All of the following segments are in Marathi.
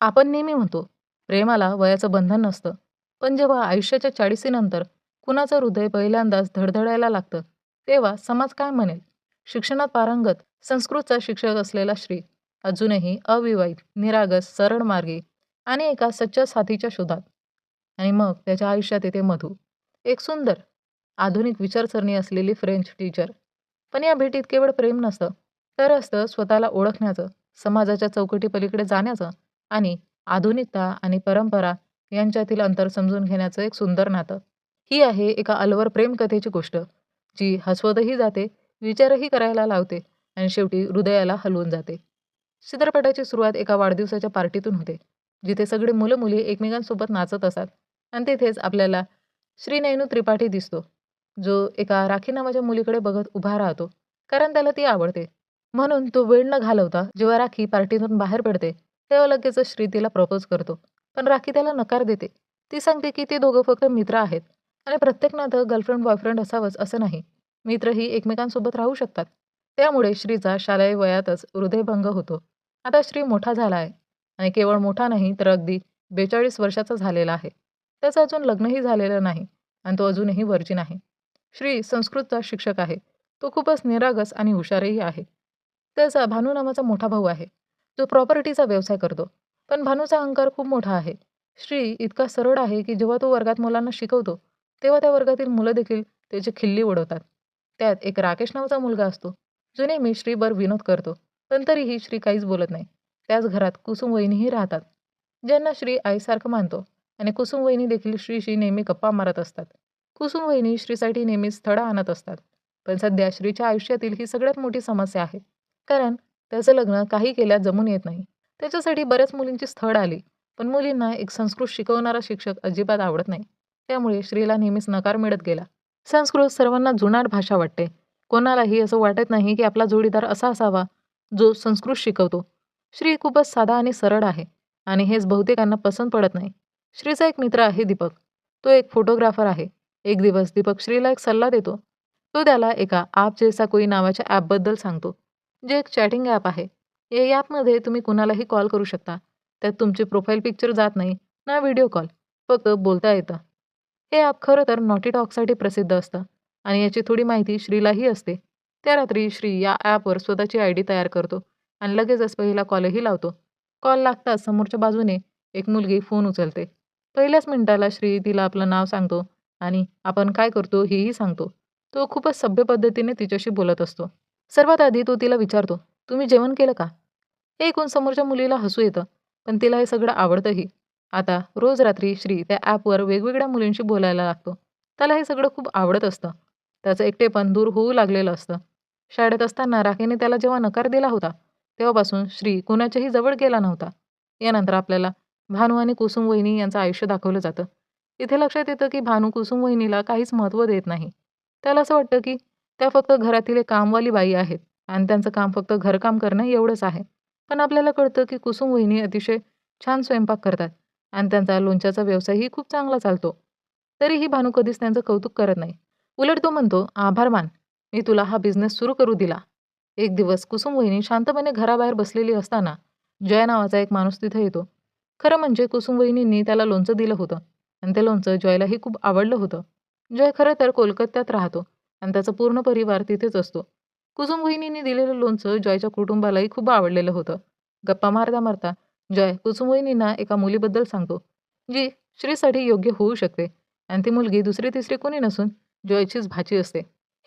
आपण नेहमी म्हणतो प्रेमाला वयाचं बंधन नसतं. पण जेव्हा आयुष्याच्या चाळीसीनंतर कुणाचं हृदय पहिल्यांदाच धडधडायला लागतं तेव्हा समाज काय म्हणेल? शिक्षणात पारंगत संस्कृतचा शिक्षक असलेला श्री अजूनही अविवाहित निरागस सरळ मार्गी आणि एका सच्च्या साथीच्या शोधात. आणि मग त्याच्या आयुष्यात येते मधू. एक सुंदर आधुनिक विचारसरणी असलेली फ्रेंच टीचर. पण या भेटीत केवळ प्रेम नसतं तर असतं स्वतःला ओळखण्याचं समाजाच्या चौकटी पलीकडे जाण्याचं आणि आधुनिकता आणि परंपरा यांच्यातील अंतर समजून घेण्याचं एक सुंदर नातं. ही आहे एका अलवर प्रेमकथेची गोष्ट जी हसवतही जाते विचारही करायला लावते आणि शेवटी हृदयाला हलवून जाते. चित्रपटाची सुरुवात एका वाढदिवसाच्या पार्टीतून होते जिथे सगळे मुलं मुली एकमेकांसोबत नाचत असतात आणि तिथेच आपल्याला श्रीनैनू त्रिपाठी दिसतो जो एका राखी नावाच्या मुलीकडे बघत उभा राहतो कारण त्याला ती आवडते. म्हणून तो वेळ न घालवता जेव्हा राखी पार्टीतून बाहेर पडते तेव्हा लगेच श्री तिला प्रपोज करतो. पण राखी त्याला नकार देते. ती सांगते की ते दोघं फक्त मित्र आहेत. आणि प्रत्येक नातं गर्लफ्रेंड बॉयफ्रेंड असावंच असं नाही. मित्रही एकमेकांसोबत राहू शकतात. त्यामुळे श्रीचा शालेय वयातच हृदयभंग होतो. आता श्री मोठा झाला आहे. आणि केवळ मोठा नाही तर अगदी बेचाळीस वर्षाचा झालेला आहे. त्याचं अजून लग्नही झालेलं नाही. आणि तो अजूनही वर्जिन आहे. श्री संस्कृतचा शिक्षक आहे. तो खूपच निरागस आणि हुशारही आहे. त्याचा भानू नावाचा मोठा भाऊ आहे. जो प्रॉपर्टीचा व्यवसाय करतो. पण भानूचा अहंकार खूप मोठा आहे. श्री इतका सरळ आहे की जेव्हा तो वर्गात मुलांना शिकवतो तेव्हा त्या वर्गातील मुलं देखील त्याची खिल्ली उडवतात. त्यात एक राकेश नावाचा मुलगा असतो. जो नेहमी श्रीवर विनोद करतो पण तरीही श्री काहीच बोलत नाही. त्याच घरात कुसुम वहिनीही राहतात. ज्यांना श्री आईसारखं मानतो आणि कुसुम वहिनी देखील श्रीशी नेहमी गप्पा मारत असतात. कुसुम वहिनी श्रीसाठी नेहमी स्थळं आणत असतात. पण सध्या श्रीच्या आयुष्यातील ही सगळ्यात मोठी समस्या आहे. कारण त्याचं लग्न काही केल्यास जमून येत नाही. त्याच्यासाठी बऱ्याच मुलींची स्थळ आली पण मुलींना एक संस्कृत शिकवणारा शिक्षक अजिबात आवडत नाही. त्यामुळे श्रीला नेहमीच नकार मिळत गेला. संस्कृत सर्वांना जुनाट भाषा वाटते. कोणालाही असं वाटत नाही की आपला जोडीदार असा असावा जो संस्कृत शिकवतो. श्री खूपच साधा आणि सरळ आहे आणि हेच बहुतेकांना पसंत पडत नाही. श्रीचा एक मित्र आहे दीपक. तो एक फोटोग्राफर आहे. एक दिवस दीपक श्रीला एक सल्ला देतो. तो त्याला एका आप जैसा कोई नावाच्या ॲपबद्दल सांगतो. जे एक चॅटिंग ॲप आहे या ॲपमध्ये तुम्ही कुणालाही कॉल करू शकता. त्यात तुमचे प्रोफाईल पिक्चर जात नाही ना व्हिडिओ कॉल फक्त बोलता येतं. हे ॲप खरं तर नॉटी टॉकसाठी प्रसिद्ध असतं आणि याची थोडी माहिती श्रीलाही असते. त्या रात्री श्री या ॲपवर स्वतःची आय डी तयार करतो आणि लगेचच पहिला कॉलही लावतो. कॉल लागताच समोरच्या बाजूने एक मुलगी फोन उचलते. पहिल्याच मिनिटाला श्री तिला आपलं नाव सांगतो आणि आपण काय करतो हेही सांगतो. तो खूपच सभ्य पद्धतीने तिच्याशी बोलत असतो. सर्वात आधी तो तिला विचारतो तुम्ही जेवण केलं का? हे ऐकून समोरच्या मुलीला हसू येतं पण तिला हे सगळं आवडतंही. आता रोज रात्री श्री त्या ॲपवर वेगवेगळ्या मुलींशी बोलायला लागतो. त्याला हे सगळं खूप आवडत असतं. त्याचं एकटेपण दूर होऊ लागलेलं असतं. शाळेत असताना राखेने त्याला जेव्हा नकार दिला होता तेव्हापासून श्री कुणाच्याही जवळ गेला नव्हता. यानंतर आपल्याला भानू आणि कुसुम वहिनी यांचं आयुष्य दाखवलं जातं. इथे लक्षात येतं की भानू कुसुम वहिनीला काहीच महत्त्व देत नाही. त्याला असं वाटतं की त्या फक्त घरातील एक कामवाली बाई आहेत आणि त्यांचं काम फक्त घरकाम करणं एवढंच आहे. पण आपल्याला कळतं की कुसुम वहिनी अतिशय छान स्वयंपाक करतात आणि त्यांचा लोणच्याचा व्यवसायही खूप चांगला चालतो. तरीही भानू कधीच त्यांचं कौतुक करत नाही. उलट तो म्हणतो आभार मान मी तुला हा बिझनेस सुरू करू दिला. एक दिवस कुसुम वहिनी शांतपणे घराबाहेर बसलेली असताना जय नावाचा एक माणूस तिथे येतो. खरं म्हणजे कुसुम वहिनींनी त्याला लोणचं दिलं होतं आणि ते लोणचं जयलाही खूप आवडलं होतं. जय खरं तर कोलकात्यात राहतो. आणि त्याचा पूर्ण परिवार तिथेच असतो. कुसुम वहिनीने दिलेलं लोणचं जॉयच्या कुटुंबालाही खूप आवडलेलं होतं. गप्पा मारता मारता जॉय कुसुम वहिनींना एका मुलीबद्दल सांगतो जी श्रीसाठी योग्य होऊ शकते आणि ती मुलगी दुसरी तिसरी कोणी नसून जॉयचीच भाची असते.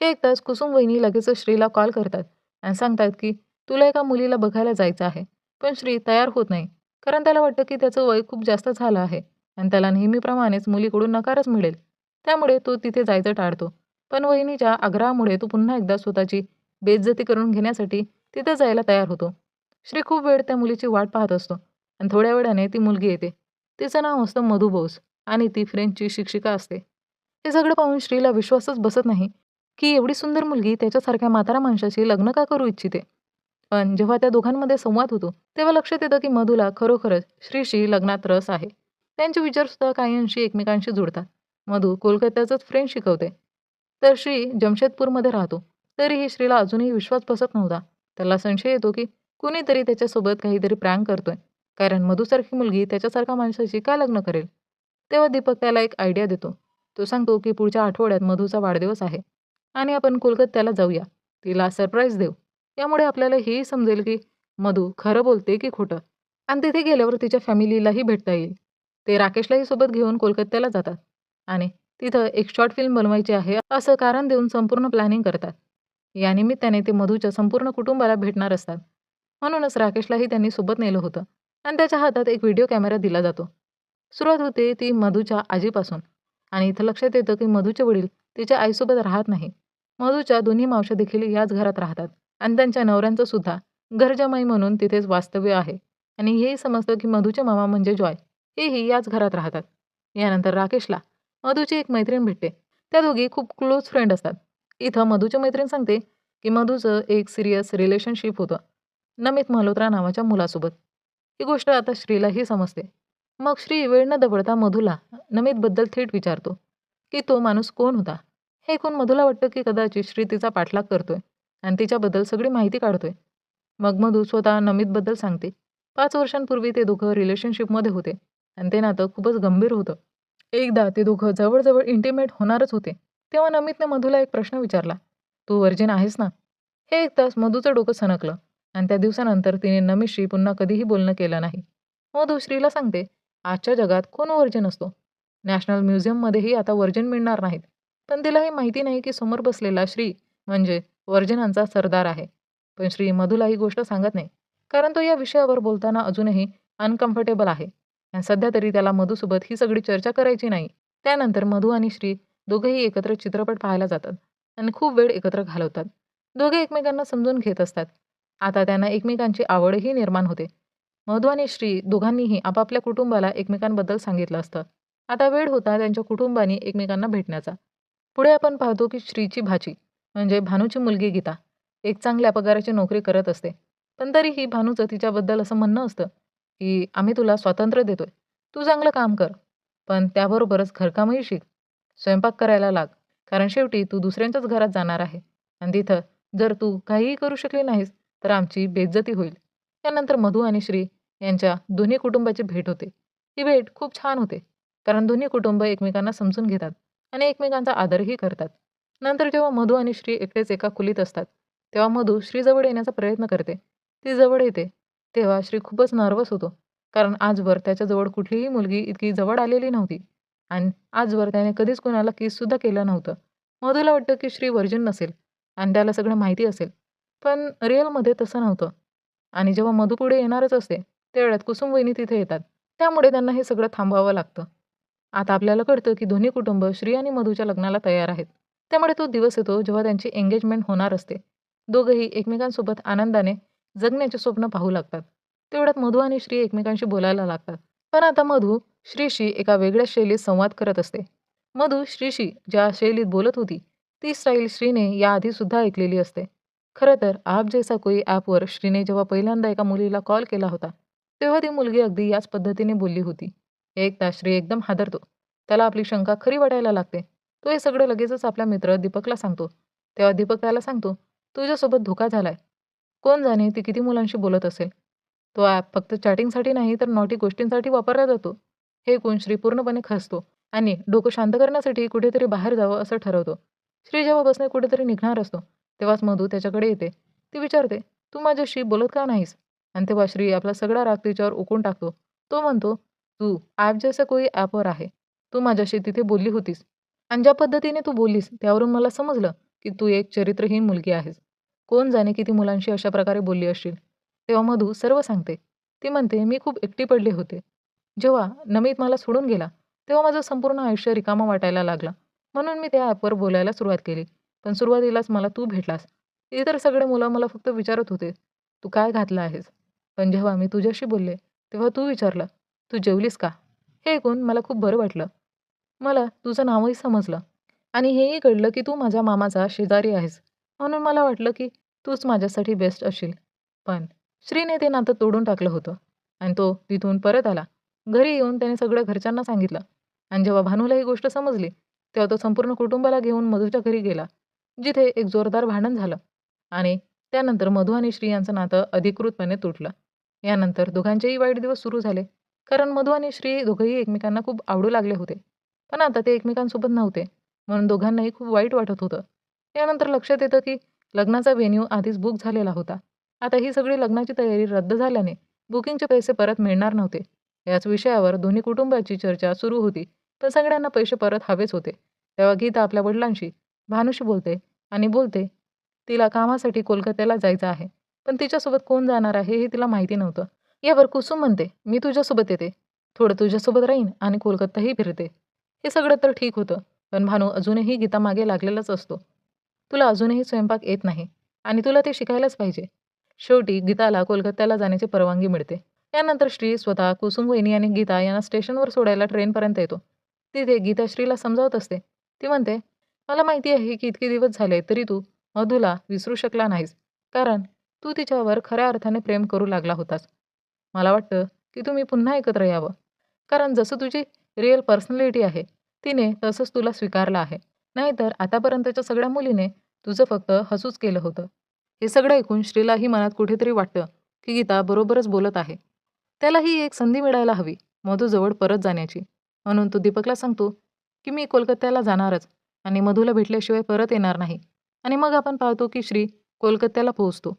हे ऐकताच कुसुम वहिनी लगेच श्रीला कॉल करतात आणि सांगतात की तुला एका मुलीला बघायला जायचं आहे पण श्री तयार होत नाही कारण त्याला वाटतं की त्याचं वय खूप जास्त झालं आहे आणि त्याला नेहमीप्रमाणेच मुलीकडून नकारच मिळेल. त्यामुळे तो तिथे जायचं टाळतो. पण वहिनीच्या आग्रहामुळे तो पुन्हा एकदा स्वतःची बेज्जती करून घेण्यासाठी तिथे जायला तयार होतो. श्री खूप वेळ त्या मुलीची वाट पाहत असतो आणि थोड्या वेळाने ती मुलगी येते. तिचं नाव असतं मधु बोस आणि ती फ्रेंचची शिक्षिका असते. हे सगळं पाहून श्रीला विश्वासच बसत नाही की एवढी सुंदर मुलगी त्याच्यासारख्या म्हातारा माणसाशी लग्न का करू इच्छिते? पण जेव्हा त्या दोघांमध्ये संवाद होतो तेव्हा लक्षात येतं की मधुला खरोखरच श्रीशी लग्नात रस आहे. त्यांचे विचारसुद्धा काही अंशी एकमेकांशी जुळतात मधू कोलकात्याचंच फ्रेंच शिकवते. तर श्री जमशेदपूरमध्ये राहतो. तरीही श्रीला अजूनही विश्वास बसत नव्हता. त्याला संशय येतो की कुणीतरी त्याच्यासोबत काहीतरी प्रँक करतोय. कारण मधूसारखी मुलगी त्याच्यासारख्या माणसाशी का लग्न करेल. तेव्हा दीपक त्याला एक आयडिया देतो. तो सांगतो की पुढच्या आठवड्यात मधूचा वाढदिवस आहे. आणि आपण कोलकात्याला जाऊया. तिला सरप्राईज देऊ. यामुळे आपल्याला हेही समजेल की मधू खरं बोलते की खोटं. आणि तिथे गेल्यावर तिच्या फॅमिलीलाही भेटता येईल. ते राकेशलाही सोबत घेऊन कोलकात्याला जातात. आणि तिथं एक शॉर्ट फिल्म बनवायची आहे असं कारण देऊन संपूर्ण प्लॅनिंग करतात. यानिमित्ताने ते मधूच्या संपूर्ण कुटुंबाला भेटणार असतात. म्हणूनच राकेशलाही त्यांनी सोबत नेलं होतं आणि त्याच्या हातात एक व्हिडिओ कॅमेरा दिला जातो. सुरुवात होते ती मधूच्या आजीपासून आणि इथं लक्षात येतं की मधूचे वडील तिच्या आईसोबत राहत नाही. मधूच्या दोन्ही मावशा देखील याच घरात राहतात आणि त्यांच्या नवऱ्यांचं सुद्धा घरजमाई म्हणून तिथेच वास्तव्य आहे. आणि हेही समजतं की मधूचे मामा म्हणजे जॉय हेही याच घरात राहतात. यानंतर राकेशला मधूची एक मैत्रीण भेटते. त्या दोघी खूप क्लोज फ्रेंड असतात. इथं मधूची मैत्रीण सांगते की मधूचं एक सिरियस रिलेशनशिप होतं. नमित मल्होत्रा नावाच्या मुलासोबत. ही गोष्ट आता श्रीलाही समजते. मग श्री वेळ न दबडता मधूला नमितबद्दल थेट विचारतो की तो माणूस कोण होता? हे ऐकून मधूला वाटतं की कदाचित श्री तिचा पाठलाग करतोय आणि तिच्याबद्दल सगळी माहिती काढतोय. मग मधू स्वतः नमितबद्दल सांगते. पाच वर्षांपूर्वी ते दोघं रिलेशनशिपमध्ये होते आणि ते नातं खूपच गंभीर होतं. एकदा ते दोघं जवळजवळ इंटिमेट होणारच होते तेव्हा नमितने मधूला एक प्रश्न विचारला तू वर्जिन आहेस ना? हे एक तास मधूचं डोकं सणकलं आणि त्या दिवसानंतर तिने नमितशी पुन्हा कधीही बोलणं केलं नाही. मधू श्रीला सांगते आजच्या जगात कोण वर्जिन असतो? नॅशनल म्युझियममध्येही आता वर्जिन मिळणार नाहीत. पण तिलाही माहिती नाही की समोर बसलेला श्री म्हणजे वर्जनांचा सरदार आहे. पण श्री मधूला ही गोष्ट सांगत नाही कारण तो या विषयावर बोलताना अजूनही अनकम्फर्टेबल आहे. सध्या तरी त्याला मधूसोबत ही सगळी चर्चा करायची नाही. त्यानंतर मधू आणि श्री दोघेही एकत्र चित्रपट पाहायला जातात आणि खूप वेळ एकत्र घालवतात. दोघे एकमेकांना समजून घेत असतात. आता त्यांना एकमेकांची आवडही निर्माण होते. मधू आणि श्री दोघांनीही आपापल्या कुटुंबाला एकमेकांबद्दल सांगितलं असतं. आता वेळ होता त्यांच्या कुटुंबानी एकमेकांना भेटण्याचा. पुढे आपण पाहतो की श्रीची भाची म्हणजे भानूची मुलगी गीता एक चांगल्या पगाराची नोकरी करत असते. पण तरीही भानूचं तिच्याबद्दल असं म्हणणं असतं की आम्ही तुला स्वातंत्र्य देतोय. तू चांगलं काम कर. पण त्याबरोबरच घरकामही शिक. स्वयंपाक करायला लाग. कारण शेवटी तू दुसऱ्यांच्याच घरात जाणार आहे. आणि तिथं जर तू काहीही करू शकली नाहीस तर आमची बेज्जती होईल. त्यानंतर मधू आणि श्री यांच्या दोन्ही कुटुंबाची भेट होते. ही भेट खूप छान होते. कारण दोन्ही कुटुंब एकमेकांना समजून घेतात आणि एकमेकांचा आदरही करतात. नंतर जेव्हा मधू आणि श्री एकटेच एका कुलीत असतात तेव्हा मधू श्रीजवळ येण्याचा प्रयत्न करते. ती जवळ येते. तेव्हा श्री खूपच नर्वस होतो. कारण आजवर त्याच्याजवळ कुठलीही मुलगी इतकी जवळ आलेली नव्हती. आणि आजवर त्याने कधीच कोणाला किससुद्धा केलं नव्हतं. मधूला वाटतं की श्री वर्जिन नसेल आणि त्याला सगळं माहिती असेल. पण रिअलमध्ये तसं नव्हतं. आणि जेव्हा मधू पुढे येणारच असते त्यावेळात कुसुमवहिनी तिथे येतात. त्यामुळे त्यांना हे सगळं थांबवावं लागतं. आता आपल्याला कळतं की दोन्ही कुटुंब श्री आणि मधूच्या लग्नाला तयार आहेत. त्यामुळे तो दिवस येतो जेव्हा त्यांची एंगेजमेंट होणार असते. दोघंही एकमेकांसोबत आनंदाने जगण्याचे स्वप्न पाहू लागतात. तेवढ्यात मधू आणि श्री एकमेकांशी बोलायला लागतात. पण आता मधू श्रीशी एका वेगळ्या शैलीत संवाद करत असते. मधू श्रीशी ज्या शैलीत बोलत होती ती स्टाईल श्रीने याआधी सुद्धा ऐकलेली असते. खरं तर आप जैसा कोई ॲपवर श्रीने जेव्हा पहिल्यांदा एका मुलीला कॉल केला होता तेव्हा ती मुलगी अगदी याच पद्धतीने बोलली होती. एकदा श्री एकदम हादरतो. त्याला आपली शंका खरी वाटायला लागते. तो हे सगळं लगेचच आपला मित्र दीपकला सांगतो. तेव्हा दीपक त्याला सांगतो तुझ्यासोबत धोका झालाय. कोण जाणे? ती किती मुलांशी बोलत असेल? तो ॲप फक्त चॅटिंगसाठी नाही तर नॉटी गोष्टींसाठी वापरला जातो. हे कोण श्री पूर्णपणे खसतो आणि डोकं शांत करण्यासाठी कुठेतरी बाहेर जावं असं ठरवतो. श्री जेव्हा बसने कुठेतरी निघणार असतो तेव्हाच मधू त्याच्याकडे येते. ती विचारते तू माझ्याशी बोलत का नाहीस? आणि तेव्हा श्री आपला सगळा राग तिच्यावर ओकून टाकतो. तो म्हणतो तू ॲप जसं कोई ॲपवर आहे. तू माझ्याशी तिथे बोलली होतीस. आणि ज्या पद्धतीने तू बोललीस त्यावरून मला समजलं की तू एक चरित्रहीन मुलगी आहेस. कोण जाणे किती मुलांशी अशा प्रकारे बोलली असशील? तेव्हा मधू सर्व सांगते. ती म्हणते मी खूप एकटी पडले होते. जेव्हा नमित मला सोडून गेला तेव्हा माझं संपूर्ण आयुष्य रिकामा वाटायला लागला. म्हणून मी त्या ॲपवर बोलायला सुरुवात केली. पण सुरुवातीलाच मला तू भेटलास. इतर सगळे मुलं मला फक्त विचारत होते तू काय घातलं आहेस? पण जेव्हा मी तुझ्याशी बोलले तेव्हा तू विचारलं तू जेवलीस का? हे ऐकून मला खूप बरं वाटलं. मला तुझं नावही समजलं. आणि हेही कळलं की तू माझ्या मामाचा शेजारी आहेस. म्हणून मला वाटलं की तूच माझ्यासाठी बेस्ट असशील पण श्रीने ते नातं तोडून टाकलं होतं आणि तो तिथून परत आला. घरी येऊन त्याने सगळं घरच्यांना सांगितलं आणि जेव्हा भानूला ही गोष्ट समजली तेव्हा तो संपूर्ण कुटुंबाला घेऊन मधूच्या घरी गेला जिथे एक जोरदार भांडण झालं आणि त्यानंतर मधू आणि श्री यांचं नातं अधिकृतपणे तुटलं. यानंतर दोघांचेही वाईट दिवस सुरू झाले कारण मधू आणि श्री दोघंही एकमेकांना खूप आवडू लागले होते. पण आता ते एकमेकांसोबत नव्हते म्हणून दोघांनाही खूप वाईट वाटत होतं. यानंतर लक्षात येतं की लग्नाचा व्हेन्यू आधीच बुक झालेला होता. आता ही सगळी लग्नाची तयारी रद्द झाल्याने बुकिंगचे पैसे परत मिळणार नव्हते. याच विषयावर दोन्ही कुटुंबाची चर्चा सुरू होती. पण सगळ्यांना पैसे परत हवेच होते. तेव्हा गीता आपल्या वडिलांशी भानुशी बोलते आणि बोलते तिला कामासाठी कोलकात्याला जायचं आहे. पण तिच्यासोबत कोण जाणार आहे हे तिला माहिती नव्हतं. यावर कुसुम म्हणते मी तुझ्यासोबत येते. थोडं तुझ्यासोबत राहीन आणि कोलकाताही फिरते. हे सगळं तर ठीक होतं. पण भानू अजूनही गीता मागे लागलेलाच असतो. तुला अजूनही स्वयंपाक येत नाही आणि तुला ते शिकायलाच पाहिजे. शेवटी गीताला कोलकात्याला जाण्याची परवानगी मिळते. त्यानंतर श्री स्वतः कुसुम वहिनी आणि गीता यांना स्टेशनवर सोडायला ट्रेनपर्यंत येतो. तिथे गीता श्रीला समजावत असते. ती म्हणते मला माहिती आहे की इतके दिवस झाले तरी तू मधूला विसरू शकला नाहीस. कारण तू तिच्यावर खऱ्या अर्थाने प्रेम करू लागला होतास. मला वाटतं की तुम्ही पुन्हा एकत्र यावं. कारण जसं तुझी रिअल पर्सनॅलिटी आहे तिने तसंच तुला स्वीकारलं आहे. नाहीतर आतापर्यंतच्या सगळ्या मुलीने तुझं फक्त हसूच केलं होतं. हे सगळं ऐकून श्रीलाही मनात कुठेतरी वाटतं की गीता बरोबरच बोलत आहे. त्यालाही एक संधी मिळायला हवी मधूजवळ परत जाण्याची. म्हणून तो दीपकला सांगतो की मी कोलकात्याला जाणारच आणि मधूला भेटल्याशिवाय परत येणार नाही. आणि मग आपण पाहतो की श्री कोलकात्याला पोहोचतो.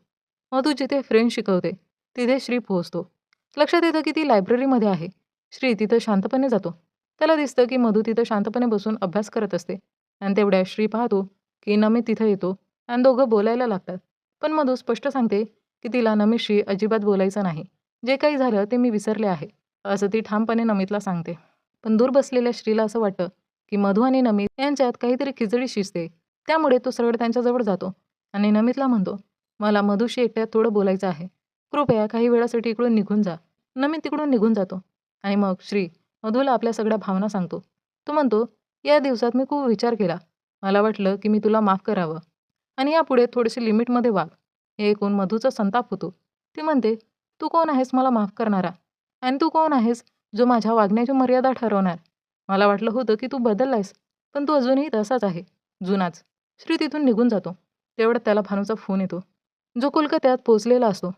मधू जिथे फ्रेंच शिकवते तिथे श्री पोहोचतो. लक्षात येतं की ती लायब्ररीमध्ये आहे. श्री तिथं शांतपणे जातो. त्याला दिसतं की मधू तिथं शांतपणे बसून अभ्यास करत असते. आणि तेवढ्या श्री पाहतो की नमित तिथं येतो आणि दोघं बोलायला लागतात. पण मधू स्पष्ट सांगते की तिला नमितशी अजिबात बोलायचं नाही. जे काही झालं ते मी विसरले आहे असं ती ठामपणे नमितला सांगते. पण दूर बसलेल्या श्रीला असं वाटतं की मधू आणि नमित यांच्यात काहीतरी खिचडी शिजते. त्यामुळे तो सरळ त्यांच्याजवळ जातो आणि नमितला म्हणतो मला मधूशी एकट्यात थोडं बोलायचं आहे. कृपया काही वेळासाठी इकडून निघून जा. नमित तिकडून निघून जातो आणि मग श्री मधूला आपल्या सगळ्या भावना सांगतो. तो म्हणतो या दिवसात मी खूप विचार केला. मला वाटलं की मी तुला माफ करावं. आणि यापुढे थोडेसे लिमिटमध्ये वाग. हे ऐकून मधूचा संताप होतो. ती म्हणते तू कोण आहेस मला माफ करणारा? आणि तू कोण आहेस जो माझ्या वागण्याची मर्यादा ठरवणार? मला वाटलं होतं की तू बदललायस पण तू अजूनही तसाच आहे जुनाच. श्री तिथून निघून जातो. तेवढ्यात त्याला भानूचा फोन येतो. जो कोलकात्यात पोचलेला असतो.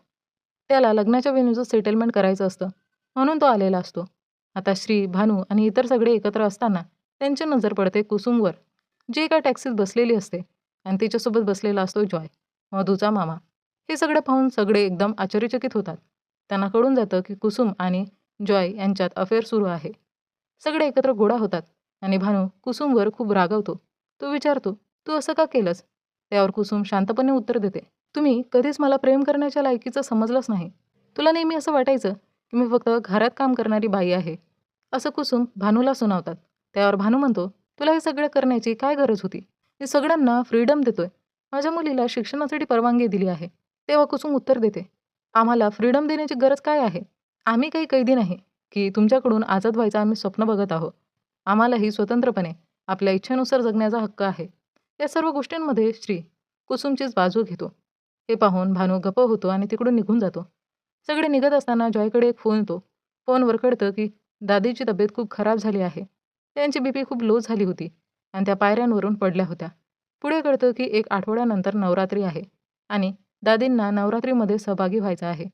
त्याला लग्नाच्या वेन्यूचं सेटलमेंट करायचं असतं. म्हणून तो आलेला असतो. आता श्री भानू आणि इतर सगळे एकत्र असताना त्यांची नजर पडते कुसुमवर. जी एका टॅक्सीत बसलेली असते आणि तिच्यासोबत बसलेला असतो जॉय मधूचा मामा. हे सगळं पाहून सगळे एकदम आश्चर्यचकित होतात. त्यांना कळून जातं की कुसुम आणि जॉय यांच्यात अफेअर सुरू आहे. सगळे एकत्र गोडा होतात आणि भानू कुसुमवर खूप रागवतो. तो विचारतो तू असं का केलंस? त्यावर कुसुम शांतपणे उत्तर देते तुम्ही कधीच मला प्रेम करण्याच्या लायकीचं समजलंच नाही. तुला नेहमी असं वाटायचं की मी फक्त घरात काम करणारी बाई आहे. असं कुसुम भानूला सुनावतात. त्यावर भानू म्हणतो तुला हे सगळं करण्याची काय गरज होती? मी सगळ्यांना फ्रीडम देतोय. माझ्या मुलीला शिक्षणासाठी परवानगी दिली आहे. तेव्हा कुसुम उत्तर देते आम्हाला फ्रीडम देण्याची गरज काय आहे? आम्ही काही कैदी नाही की तुमच्याकडून आझाद व्हायचं आम्ही स्वप्न बघत आहोत. आम्हालाही स्वतंत्रपणे आपल्या इच्छेनुसार जगण्याचा हक्क आहे. या सर्व गोष्टींमध्ये श्री कुसुमचीच बाजू घेतो. हे पाहून भानू गप्प होतो आणि तिकडून निघून जातो. सगळे निघत असताना जॉयकडे एक फोन येतो. फोनवर कळतं की दादीची तब्येत खूप खराब झाली आहे. त्यांची बीपी खूप लो झाली होती आणि त्या पायऱ्यांवरून पडल्या होत्या. पुढे कळतं की एक आठवड्यानंतर नवरात्री आहे आणि दादींना नवरात्रीमध्ये सहभागी व्हायचं आहे.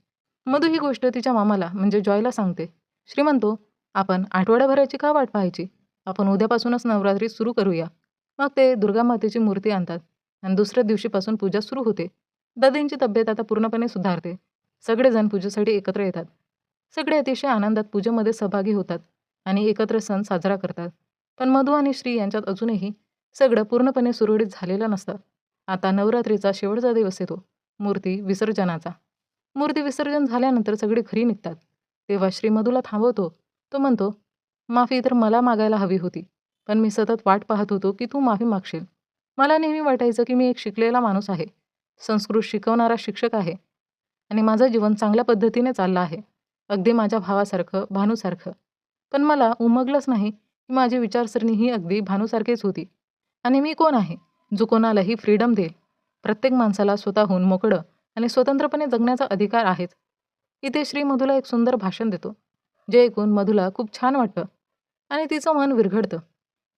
मधू ही गोष्ट तिच्या मामाला म्हणजे जॉयला सांगते. श्रीमंतो आपण आठवड्याभराची का वाट पाहायची? आपण उद्यापासूनच नवरात्री सुरू करूया. मग ते दुर्गा मातेची मूर्ती आणतात आणि दुसऱ्या दिवशीपासून पूजा सुरू होते. दादींची तब्येत आता पूर्णपणे सुधारते. सगळेजण पूजेसाठी एकत्र येतात. सगळे अतिशय आनंदात पूजेमध्ये सहभागी होतात. आणि एकत्र सण साजरा करतात. पण मधू आणि श्री यांच्यात अजूनही सगळं पूर्णपणे सुरळीत झालेलं नसतं. आता नवरात्रीचा शेवटचा दिवस येतो. मूर्ती विसर्जनाचा. मूर्ती विसर्जन झाल्यानंतर सगळे घरी निघतात. तेव्हा श्री मधूला थांबवतो. तो म्हणतो माफी तर मला मागायला हवी होती. पण मी सतत वाट पाहत होतो की तू माफी मागशील. मला नेहमी वाटायचं की मी एक शिकलेला माणूस आहे. संस्कृत शिकवणारा शिक्षक आहे. आणि माझं जीवन चांगल्या पद्धतीने चाललं आहे. अगदी माझ्या भावासारखं भानूसारखं. पण मला उमगलंच नाही की माझी विचारसरणी ही अगदी भानूसारखीच होती. आणि मी कोण आहे जो कोणालाही फ्रीडम देईल? प्रत्येक माणसाला स्वतःहून मोकळं आणि स्वतंत्रपणे जगण्याचा अधिकार आहेच. इथे श्री मधुला एक सुंदर भाषण देतो जे ऐकून मधूला खूप छान वाटतं आणि तिचं मन विरघडतं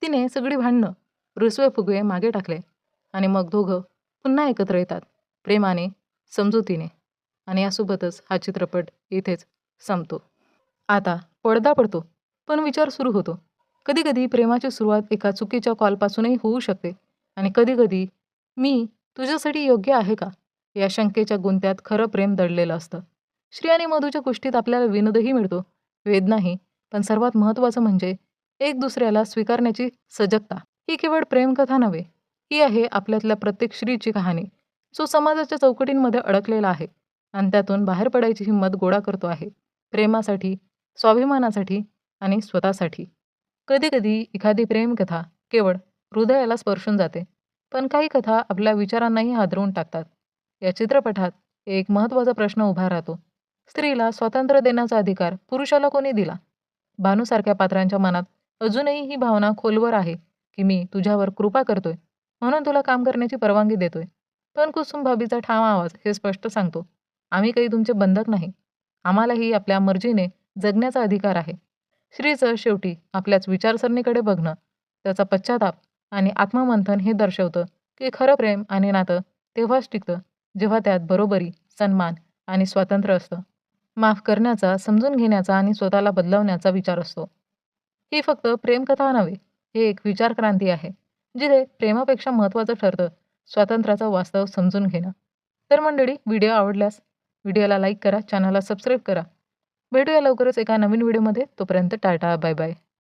तिने सगळी भांडणं रुसवे फुगवे मागे टाकले आणि मग दोघं पुन्हा एकत्र येतात प्रेमाने समजुतीने. आणि यासोबतच हा चित्रपट इथेच संपतो. आता पडदा पडतो. पण विचार सुरू होतो. कधीकधी प्रेमाची सुरुवात एका चुकीच्या कॉलपासूनही होऊ शकते आणि कधीकधी मी तुझ्यासाठी योग्य आहे का? या शंकेच्या गुंत्यात खरं प्रेम दडलेलं असतं. श्री आणि मधूच्या गोष्टीत आपल्याला विनोदही मिळतो वेदनाही पण सर्वात महत्त्वाचं म्हणजे एक दुसऱ्याला स्वीकारण्याची सजगता. ही केवळ प्रेमकथा नव्हे ही आहे आपल्यातल्या प्रत्येक श्रीची कहाणी जो समाजाच्या चौकटींमध्ये अडकलेला आहे आणि त्यातून बाहेर पडायची हिंमत गोळा करतो आहे. प्रेमासाठी स्वाभिमानासाठी आणि स्वतःसाठी. कधीकधी एखादी प्रेमकथा केवळ हृदयाला स्पर्शून जाते पण काही कथा आपल्या विचारांनाही हादरवून टाकतात. या चित्रपटात एक महत्त्वाचा प्रश्न उभा राहतो. स्त्रीला स्वातंत्र्य देण्याचा अधिकार पुरुषाला कोणी दिला? भानूसारख्या पात्रांच्या मनात अजूनही ही भावना खोलवर आहे की मी तुझ्यावर कृपा करतोय म्हणून तुला काम करण्याची परवानगी देतोय. पण कुसुम भाभीचा ठाम आवाज हे स्पष्ट सांगतो आम्ही काही तुमचे बंधक नाही. आम्हालाही आपल्या मर्जीने जगण्याचा अधिकार आहे. श्रीचं शेवटी आपल्याच विचारसरणीकडे बघणं त्याचा पश्चाताप आणि आत्ममंथन हे दर्शवतं की खरं प्रेम आणि नातं तेव्हाच टिकतं जेव्हा त्यात बरोबरी सन्मान आणि स्वातंत्र्य असतं. माफ करण्याचा समजून घेण्याचा आणि स्वतःला बदलवण्याचा विचार असतो. ही फक्त प्रेमकथा नव्हे हे एक विचारक्रांती आहे जिथे प्रेमापेक्षा महत्त्वाचं ठरतं स्वातंत्र्याचं वास्तव समजून घेणं. तर मंडळी व्हिडिओ आवडल्यास व्हिडिओला लाईक करा चॅनलला सबस्क्राईब करा. भेटूया लवकरच एका नवीन व्हिडिओमध्ये. तोपर्यंत टाटा बाय बाय.